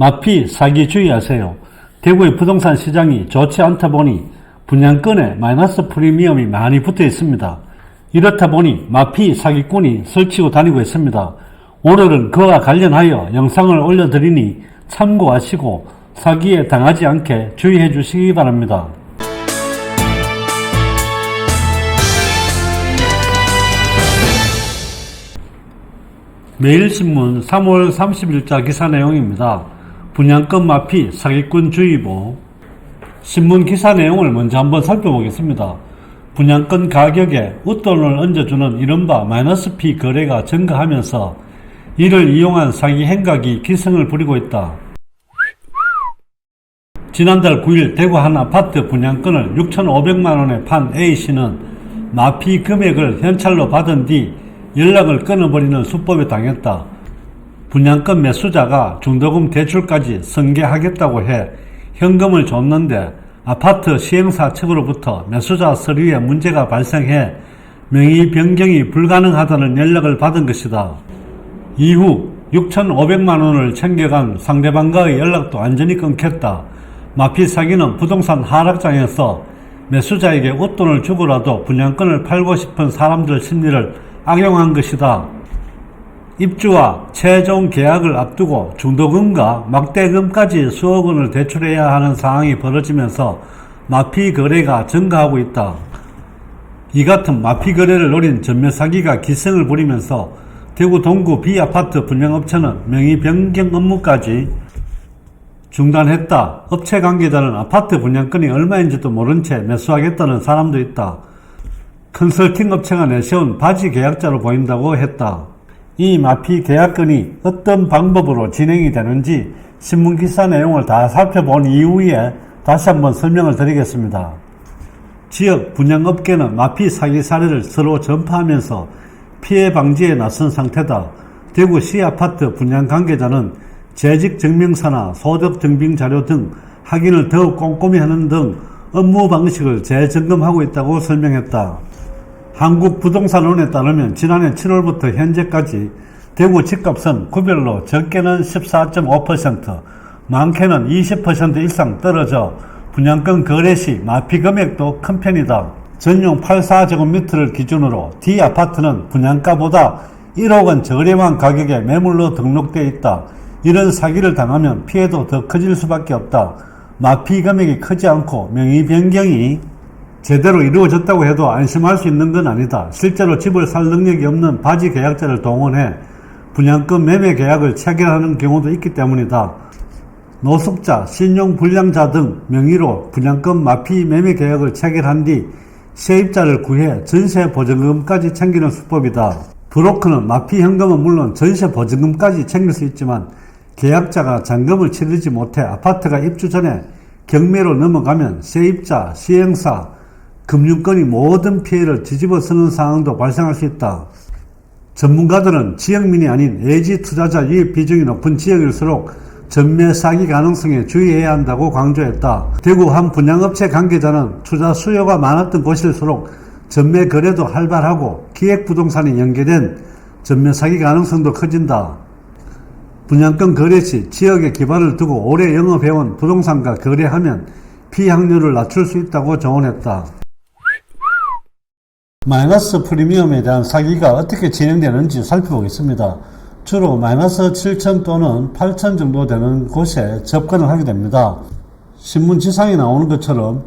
마피 사기 주의하세요. 대구의 부동산 시장이 좋지 않다 보니 분양권에 마이너스 프리미엄이 많이 붙어 있습니다. 이렇다 보니 마피 사기꾼이 설치고 다니고 있습니다. 오늘은 그와 관련하여 영상을 올려드리니 참고하시고 사기에 당하지 않게 주의해 주시기 바랍니다. 매일신문 3월 30일자 기사 내용입니다. 분양권 마피 사기꾼 주의보 신문 기사 내용을 먼저 한번 살펴보겠습니다. 분양권 가격에 웃돈을 얹어주는 이른바 마이너스 피 거래가 증가하면서 이를 이용한 사기 행각이 기승을 부리고 있다. 지난달 9일 대구 한 아파트 분양권을 6,500만원에 판 A씨는 마피 금액을 현찰로 받은 뒤 연락을 끊어버리는 수법에 당했다. 분양권 매수자가 중도금 대출까지 승계하겠다고 해 현금을 줬는데 아파트 시행사 측으로부터 매수자 서류에 문제가 발생해 명의 변경이 불가능하다는 연락을 받은 것이다. 이후 6,500만 원을 챙겨간 상대방과의 연락도 완전히 끊겼다. 마피 사기는 부동산 하락장에서 매수자에게 웃돈을 주고라도 분양권을 팔고 싶은 사람들 심리를 악용한 것이다. 입주와 최종 계약을 앞두고 중도금과 막대금까지 수억 원을 대출해야 하는 상황이 벌어지면서 마피 거래가 증가하고 있다. 이 같은 마피 거래를 노린 전매 사기가 기승을 부리면서 대구 동구 B아파트 분양업체는 명의 변경 업무까지 중단했다. 업체 관계자는 아파트 분양권이 얼마인지도 모른 채 매수하겠다는 사람도 있다. 컨설팅 업체가 내세운 바지 계약자로 보인다고 했다. 이 마피 계약건이 어떤 방법으로 진행이 되는지 신문기사 내용을 다 살펴본 이후에 다시 한번 설명을 드리겠습니다. 지역 분양업계는 마피 사기 사례를 서로 전파하면서 피해 방지에 나선 상태다. 대구시 아파트 분양 관계자는 재직 증명서나 소득 증빙 자료 등 확인을 더욱 꼼꼼히 하는 등 업무 방식을 재점검하고 있다고 설명했다. 한국부동산원에 따르면 지난해 7월부터 현재까지 대구 집값은 구별로 적게는 14.5%, 많게는 20% 이상 떨어져 분양권 거래 시 마피 금액도 큰 편이다. 전용 84제곱미터를 기준으로 D 아파트는 분양가보다 1억 원 저렴한 가격에 매물로 등록되어 있다. 이런 사기를 당하면 피해도 더 커질 수밖에 없다. 마피 금액이 크지 않고 명의 변경이 제대로 이루어졌다고 해도 안심할 수 있는 건 아니다. 실제로 집을 살 능력이 없는 바지 계약자를 동원해 분양권 매매 계약을 체결하는 경우도 있기 때문이다. 노숙자, 신용 불량자 등 명의로 분양권 마피 매매 계약을 체결한 뒤 세입자를 구해 전세 보증금까지 챙기는 수법이다. 브로커는 마피 현금은 물론 전세 보증금까지 챙길 수 있지만 계약자가 잔금을 치르지 못해 아파트가 입주 전에 경매로 넘어가면 세입자, 시행사, 금융권이 모든 피해를 뒤집어 쓰는 상황도 발생할 수 있다. 전문가들은 지역민이 아닌 예지 투자자 유입 비중이 높은 지역일수록 전매 사기 가능성에 주의해야 한다고 강조했다. 대구 한 분양업체 관계자는 투자 수요가 많았던 곳일수록 전매 거래도 활발하고 기획부동산이 연계된 전매 사기 가능성도 커진다. 분양권 거래 시 지역에 기반을 두고 오래 영업해온 부동산과 거래하면 피확률을 낮출 수 있다고 조언했다. 마이너스 프리미엄에 대한 사기가 어떻게 진행되는지 살펴보겠습니다. 주로 마이너스 7천 또는 8천 정도 되는 곳에 접근을 하게 됩니다. 신문 지상에 나오는 것처럼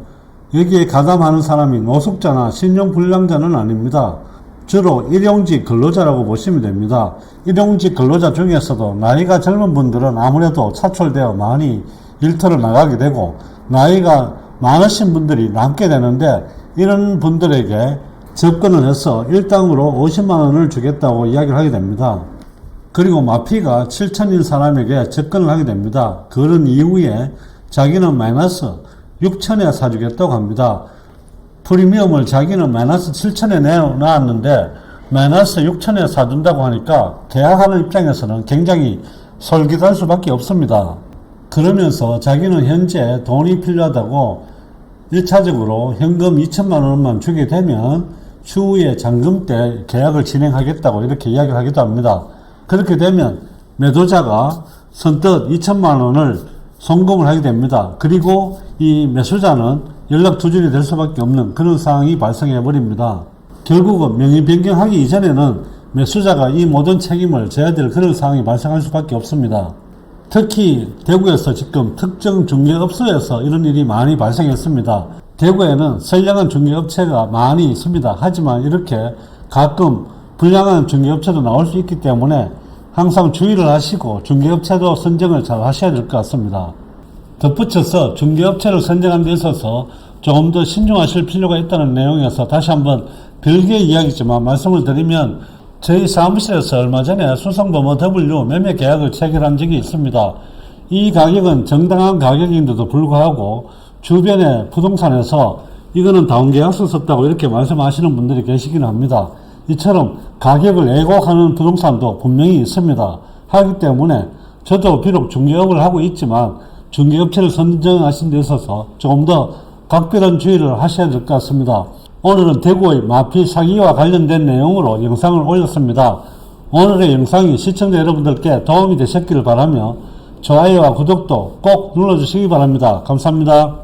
여기에 가담하는 사람이 노숙자나 신용불량자는 아닙니다. 주로 일용직 근로자라고 보시면 됩니다. 일용직 근로자 중에서도 나이가 젊은 분들은 아무래도 차출되어 많이 일터를 나가게 되고 나이가 많으신 분들이 남게 되는데 이런 분들에게 접근을 해서 일당으로 50만 원을 주겠다고 이야기를 하게 됩니다. 그리고 마피가 7천인 사람에게 접근을 하게 됩니다. 그런 이후에 자기는 마이너스 6천에 사주겠다고 합니다. 프리미엄을 자기는 마이너스 7천에 내놨는데 마이너스 6천에 사준다고 하니까 계약하는 입장에서는 굉장히 솔깃할 수밖에 없습니다. 그러면서 자기는 현재 돈이 필요하다고 1차적으로 현금 2천만 원만 주게 되면 추후에 잔금 때 계약을 진행하겠다고 이렇게 이야기를 하기도 합니다. 그렇게 되면 매도자가 선뜻 2천만 원을 송금을 하게 됩니다. 그리고 이 매수자는 연락 두절이 될 수밖에 없는 그런 상황이 발생해 버립니다. 결국은 명의 변경하기 이전에는 매수자가 이 모든 책임을 져야 될 그런 상황이 발생할 수밖에 없습니다. 특히 대구에서 지금 특정 중개업소에서 이런 일이 많이 발생했습니다. 대구에는 선량한 중개업체가 많이 있습니다. 하지만 이렇게 가끔 불량한 중개업체도 나올 수 있기 때문에 항상 주의를 하시고 중개업체도 선정을 잘 하셔야 될 것 같습니다. 덧붙여서 중개업체를 선정하는 데 있어서 조금 더 신중하실 필요가 있다는 내용에서 다시 한번 별개의 이야기지만 말씀을 드리면 저희 사무실에서 얼마 전에 수성범어 W 매매 계약을 체결한 적이 있습니다. 이 가격은 정당한 가격인데도 불구하고 주변의 부동산에서 이거는 다운계약서 썼다고 이렇게 말씀하시는 분들이 계시기는 합니다. 이처럼 가격을 왜곡하는 부동산도 분명히 있습니다. 하기 때문에 저도 비록 중개업을 하고 있지만 중개업체를 선정하신 데 있어서 조금 더 각별한 주의를 하셔야 될 것 같습니다. 오늘은 대구의 마피 사기와 관련된 내용으로 영상을 올렸습니다. 오늘의 영상이 시청자 여러분들께 도움이 되셨기를 바라며 좋아요와 구독도 꼭 눌러주시기 바랍니다. 감사합니다.